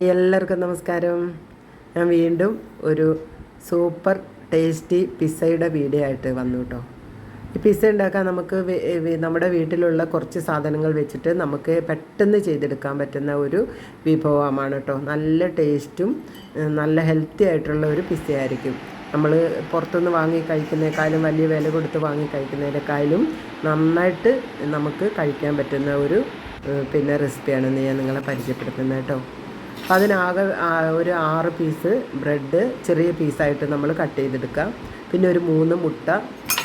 എല്ലാവർക്കും നമസ്കാരം. ഞാൻ വീണ്ടും ഒരു സൂപ്പർ ടേസ്റ്റി പിസ്സയുടെ വീഡിയോ ആയിട്ട് വന്നു കേട്ടോ ഈ പിസ്സ ഉണ്ടാക്കാൻ നമുക്ക് നമ്മുടെ വീട്ടിലുള്ള കുറച്ച് സാധനങ്ങൾ വെച്ചിട്ട് നമുക്ക് പെട്ടെന്ന് ചെയ്തെടുക്കാൻ പറ്റുന്ന ഒരു വിഭവമാണ് കേട്ടോ നല്ല ടേസ്റ്റും നല്ല ഹെൽത്തി ആയിട്ടുള്ള ഒരു പിസ്സ ആയിരിക്കും നമ്മൾ പുറത്തുനിന്ന് വാങ്ങി കഴിക്കുന്നേക്കാളും വലിയ വില കൊടുത്ത് വാങ്ങി കഴിക്കുന്നതിനേക്കാളും നന്നായിട്ട് നമുക്ക് കഴിക്കാൻ പറ്റുന്ന ഒരു പിന്നെ റെസിപ്പിയാണ് ഞാൻ നിങ്ങളെ പരിചയപ്പെടുത്തുന്നത് കേട്ടോ അപ്പം അതിനാകെ ഒരു ആറ് പീസ് ബ്രെഡ് ചെറിയ പീസായിട്ട് നമ്മൾ കട്ട് ചെയ്തെടുക്കാം പിന്നെ ഒരു മൂന്ന് മുട്ട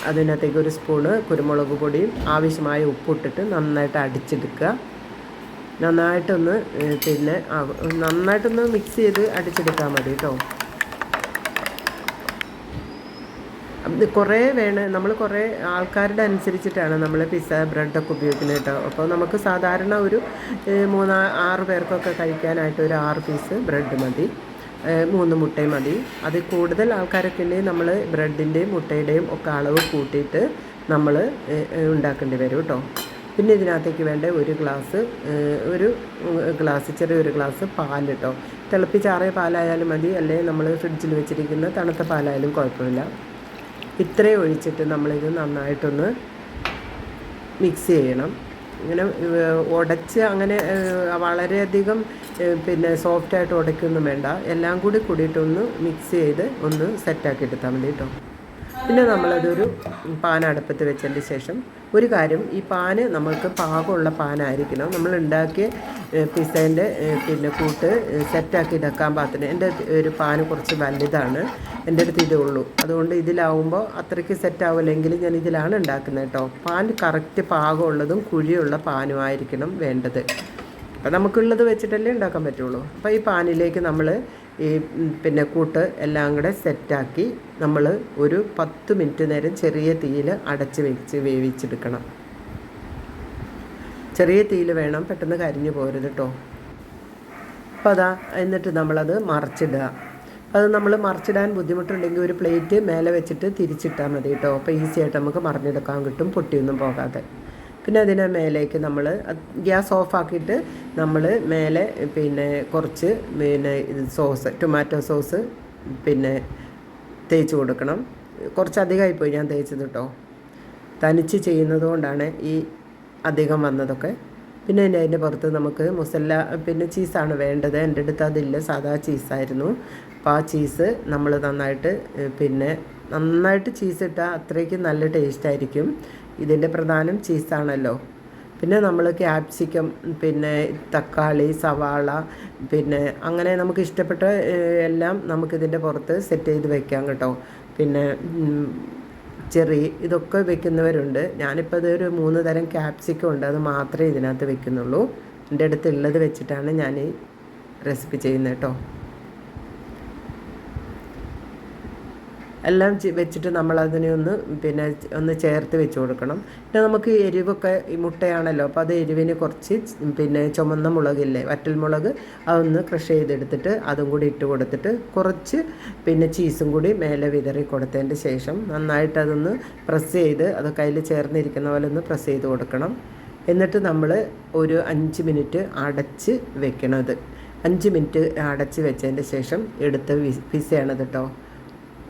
അതിനകത്തേക്ക് ഒരു സ്പൂണ് കുരുമുളക് പൊടിയും ആവശ്യമായ ഉപ്പിട്ടിട്ട് നന്നായിട്ട് അടിച്ചെടുക്കുക. നന്നായിട്ടൊന്ന് പിന്നെ നന്നായിട്ടൊന്ന് മിക്സ് ചെയ്ത് അടിച്ചെടുത്താൽ മതി കേട്ടോ. കുറേ വേണ നമ്മൾ കുറേ ആൾക്കാരുടെ അനുസരിച്ചിട്ടാണ് നമ്മൾ പിസ്സ ബ്രെഡൊക്കെ ഉപയോഗിക്കുന്നത് കേട്ടോ അപ്പോൾ നമുക്ക് സാധാരണ ഒരു മൂന്നാ ആറ് പേർക്കൊക്കെ കഴിക്കാനായിട്ട് ഒരു ആറ് പീസ് ബ്രെഡ് മതി. മൂന്ന് മുട്ടയും മതി. അത് കൂടുതൽ ആൾക്കാരൊക്കെ നമ്മൾ ബ്രെഡിന്റെയും മുട്ടയുടെയും ഒക്കെ അളവ് കൂട്ടിയിട്ട് നമ്മൾ ഉണ്ടാക്കേണ്ടി വരും കേട്ടോ പിന്നെ ഇതിനകത്തേക്ക് വേണ്ട ഒരു ഗ്ലാസ് ഒരു ഗ്ലാസ് ചെറിയൊരു ഗ്ലാസ് പാൽ കേട്ടോ തിളപ്പിച്ചാറിയ പാലായാലും മതി. അല്ലെങ്കിൽ നമ്മൾ ഫ്രിഡ്ജിൽ വെച്ചിരിക്കുന്ന തണുത്ത പാലായാലും കുഴപ്പമില്ല. ഇത്രയും ഒഴിച്ചിട്ട് നമ്മളിത് നന്നായിട്ടൊന്ന് മിക്സ് ചെയ്യണം. ഇങ്ങനെ ഉടച്ച് അങ്ങനെ വളരെയധികം പിന്നെ സോഫ്റ്റായിട്ട് ഉടയ്ക്കൊന്നും വേണ്ട. എല്ലാം കൂടി കൂടിയിട്ടൊന്ന് മിക്സ് ചെയ്ത് ഒന്ന് സെറ്റാക്കി എടുത്താൽ മതി കേട്ടോ പിന്നെ നമ്മളതൊരു പാൻ അടുപ്പത്ത് വെച്ചതിന് ശേഷം ഒരു കാര്യം ഈ പാന് നമ്മൾക്ക് പാകമുള്ള പാനായിരിക്കണം. നമ്മൾ ഉണ്ടാക്കിയ പിസ്സേന്റെ പിന്നെ കൂട്ട് സെറ്റാക്കി വെക്കാൻ പാകത്തിന്. എന്റെ ഒരു പാന് കുറച്ച് വലുതാണ്. എന്റെ അടുത്ത് ഇതേ ഉള്ളൂ. അതുകൊണ്ട് ഇതിലാവുമ്പോൾ അത്രയ്ക്ക് സെറ്റാവില്ലെങ്കിൽ ഞാൻ ഇതിലാണ് ഉണ്ടാക്കുന്നത് കേട്ടോ. പാൻ കറക്റ്റ് പാകമുള്ളതും കുഴിയുള്ള പാനുമായിരിക്കണം വേണ്ടത്. അപ്പം നമുക്കുള്ളത് വെച്ചിട്ടല്ലേ ഉണ്ടാക്കാൻ പറ്റുള്ളൂ. അപ്പോൾ ഈ പാനിലേക്ക് നമ്മൾ ഈ പിന്നെ കൂട്ട് എല്ലാം കൂടെ സെറ്റാക്കി നമ്മൾ ഒരു പത്ത് മിനിറ്റ് നേരം ചെറിയ തീയിൽ അടച്ച് വെച്ച് വേവിച്ചെടുക്കണം. ചെറിയ തീയിൽ വേണം പെട്ടെന്ന് കരിഞ്ഞു പോരുത് കേട്ടോ അപ്പോൾ അതാ എന്നിട്ട് നമ്മളത് മറിച്ചിടുക. അത് നമ്മൾ മറിച്ചിടാൻ ബുദ്ധിമുട്ടുണ്ടെങ്കിൽ ഒരു പ്ലേറ്റ് മേലെ വെച്ചിട്ട് തിരിച്ചിട്ടാൽ മതി കേട്ടോ അപ്പോൾ ഈസി ആയിട്ട് നമുക്ക് മറിഞ്ഞെടുക്കാൻ കിട്ടും പൊട്ടിയൊന്നും പോകാതെ. പിന്നെ അതിനെ മേലേക്ക് നമ്മൾ ഗ്യാസ് ഓഫ് ആക്കിയിട്ട് നമ്മൾ മേലെ പിന്നെ കുറച്ച് പിന്നെ സോസ് ടൊമാറ്റോ സോസ് പിന്നെ തേച്ച് കൊടുക്കണം. കുറച്ച് പോയി ഞാൻ തേച്ചത് കേട്ടോ തനിച്ച് ചെയ്യുന്നത് കൊണ്ടാണ് ഈ അധികം വന്നതൊക്കെ. പിന്നെ അതിന്റെ അതിന്റെ പുറത്ത് നമുക്ക് മുസല്ല പിന്നെ ചീസാണ് വേണ്ടത്. എന്റെ അടുത്ത് അതില്ല. സാധാ ചീസായിരുന്നു. അപ്പോൾ ആ ചീസ് നമ്മൾ നന്നായിട്ട് പിന്നെ നന്നായിട്ട് ചീസ് ഇട്ടാൽ അത്രയ്ക്ക് നല്ല ടേസ്റ്റ് ആയിരിക്കും. ഇതിന്റെ പ്രധാനം ചീസാണല്ലോ. പിന്നെ നമ്മൾ ക്യാപ്സിക്കം പിന്നെ തക്കാളി സവാള പിന്നെ അങ്ങനെ നമുക്ക് ഇഷ്ടപ്പെട്ട എല്ലാം നമുക്കിതിന്റെ പുറത്ത് സെറ്റ് ചെയ്ത് വെക്കാം കേട്ടോ. പിന്നെ ചെറി ഇതൊക്കെ വെക്കുന്നവരുണ്ട്. ഞാനിപ്പോൾ അതൊരു മൂന്ന് തരം ക്യാപ്സിക്കം ഉണ്ട്. അത് മാത്രമേ ഇതിനകത്ത് വെക്കുന്നുള്ളൂ. എന്റെ അടുത്തുള്ളത് വെച്ചിട്ടാണ് ഞാൻ റെസിപ്പി ചെയ്യുന്നത് കേട്ടോ. എല്ലാം വെച്ചിട്ട് നമ്മൾ അതിനെ ഒന്ന് പിന്നെ ഒന്ന് ചേർത്ത് വെച്ച് കൊടുക്കണം. പിന്നെ നമുക്ക് എരിവൊക്കെ ഈ മുട്ടയാണല്ലോ അപ്പോൾ അത് എരിവിന് കുറച്ച് പിന്നെ ചുമന്ന മുളകില്ലേ വറ്റൽ മുളക് അതൊന്ന് ക്രഷ് ചെയ്തെടുത്തിട്ട് അതും കൂടി ഇട്ട് കൊടുത്തിട്ട് കുറച്ച് പിന്നെ ചീസും കൂടി മേലെ വിതറി കൊടുത്തതിന്റെ ശേഷം നന്നായിട്ട് അതൊന്ന് പ്രസ് ചെയ്ത് അത് കയ്യിൽ ചേർന്നിരിക്കുന്ന പോലെ ഒന്ന് പ്രസ് ചെയ്ത് കൊടുക്കണം. എന്നിട്ട് നമ്മൾ ഒരു അഞ്ച് മിനിറ്റ് അടച്ച് വെക്കണത്. അഞ്ച് മിനിറ്റ് അടച്ച് വെച്ചതിന്റെ ശേഷം എടുത്ത വി- പിസ്സയാണത് കേട്ടോ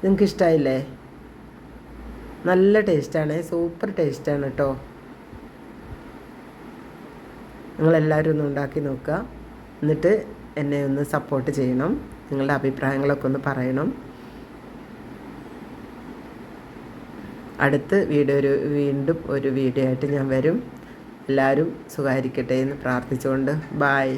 നിങ്ങൾക്ക് ഇഷ്ടമായില്ലേ നല്ല ടേസ്റ്റാണ്. സൂപ്പർ ടേസ്റ്റാണ് കേട്ടോ നിങ്ങളെല്ലാവരും ഒന്ന് ഉണ്ടാക്കി നോക്കുക. എന്നിട്ട് എന്നെ ഒന്ന് സപ്പോർട്ട് ചെയ്യണം. നിങ്ങളുടെ അഭിപ്രായങ്ങളൊക്കെ ഒന്ന് പറയണം. അടുത്ത് വീഡിയോ ഒരു വീണ്ടും ഒരു വീഡിയോ ആയിട്ട് ഞാൻ വരും. എല്ലാവരും സുഖായിരിക്കട്ടെ എന്ന് പ്രാർത്ഥിച്ചുകൊണ്ട്. ബായ്